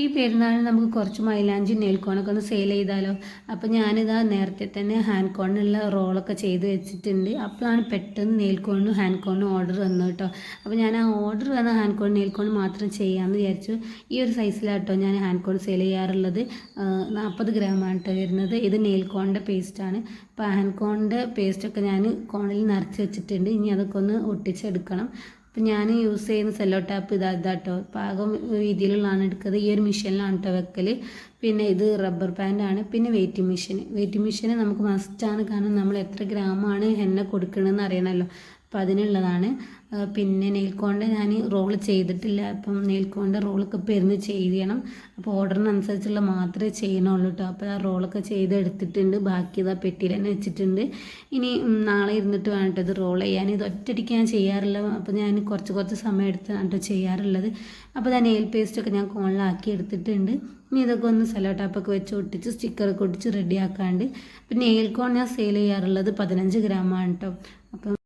ഈ പെരുന്നാളിന് നമുക്ക് കുറച്ച് മൈലാഞ്ചി നെൽക്കോണൊക്കെ ഒന്ന് സെയിൽ ചെയ്താലോ? അപ്പോൾ ഞാനിതാ നേരത്തെ തന്നെ ഹാൻഡ് കോണിനുള്ള റോളൊക്കെ ചെയ്ത് വെച്ചിട്ടുണ്ട്. അപ്പോഴാണ് പെട്ടെന്ന് നെൽക്കോണിനും ഹാൻഡ് കോണിനും ഓർഡർ വന്നു കേട്ടോ. അപ്പോൾ ഞാൻ ആ ഓർഡർ വന്ന ഹാൻഡ് കോൺ നെയിൽക്കോൺ മാത്രം ചെയ്യാമെന്ന് വിചാരിച്ചു. ഈ ഒരു സൈസിലാട്ടോ ഞാൻ ഹാൻഡ് കോൺ സെയിൽ ചെയ്യാറുള്ളത്. നാൽപ്പത് ഗ്രാമാണ് കേട്ടോ വരുന്നത്. ഇത് നെൽക്കോണിന്റെ പേസ്റ്റാണ് അപ്പോൾ ഹാൻഡ് കോണിന്റെ പേസ്റ്റൊക്കെ ഞാൻ കോണിൽ നിറച്ച് വെച്ചിട്ടുണ്ട്. ഇനി അതൊക്കെ ഒന്ന് ഒട്ടിച്ചെടുക്കണം. അപ്പം ഞാൻ യൂസ് ചെയ്യുന്ന സെല്ലോ ടാപ്പ് ഇതാ ഇതാട്ടോ. പാകം രീതിയിലുള്ളതാണ് എടുക്കുന്നത്. ഈ ഒരു മെഷീനിലാണ് കേട്ടോ വെക്കൽ പിന്നെ ഇത് റബ്ബർ ബാൻഡാണ് പിന്നെ വെയിറ്റിംഗ് മെഷീൻ വെയിറ്റിംഗ് മെഷീൻ നമുക്ക് മസ്റ്റാണ് കാരണം നമ്മൾ എത്ര ഗ്രാമാണ് എണ്ണ കൊടുക്കണമെന്ന് അറിയണമല്ലോ അപ്പം അതിനുള്ളതാണ്. പിന്നെ നെയിൽക്കോണ്ട് ഞാൻ റോൾ ചെയ്തിട്ടില്ല. അപ്പം നെയിൽക്കോണ്ട് റോളൊക്കെ പെരുന്ന് ചെയ്യണം. അപ്പോൾ ഓർഡറിനനുസരിച്ചുള്ള മാത്രമേ ചെയ്യണുള്ളൂ കേട്ടോ അപ്പോൾ ആ റോളൊക്കെ ചെയ്തെടുത്തിട്ടുണ്ട്. ബാക്കി ഇതാ പെട്ടിയിൽ തന്നെ വെച്ചിട്ടുണ്ട്. ഇനി നാളെ ഇരുന്നിട്ട് വേണം ഇത് റോൾ ചെയ്യാൻ. ഇത് ഒറ്റയ്ക്ക് ഞാൻ ചെയ്യാറില്ല. അപ്പോൾ ഞാൻ കുറച്ച് കുറച്ച് സമയം എടുത്ത് കേട്ടോ ചെയ്യാറുള്ളത്. അപ്പോൾ ഞാൻ നെയിൽ പേസ്റ്റൊക്കെ ഞാൻ കോണിലാക്കി എടുത്തിട്ടുണ്ട്. ഇനി ഇതൊക്കെ ഒന്ന് സെലോ വെച്ച് ഒട്ടിച്ച് സ്റ്റിക്കറൊക്കെ ഒട്ടിച്ച് റെഡിയാക്കാണ്ട് പിന്നെ നെയിൽ കോൺ ഞാൻ സെയിൽ ചെയ്യാറുള്ളത് പതിനഞ്ച് ഗ്രാമാണ് കേട്ടോ അപ്പം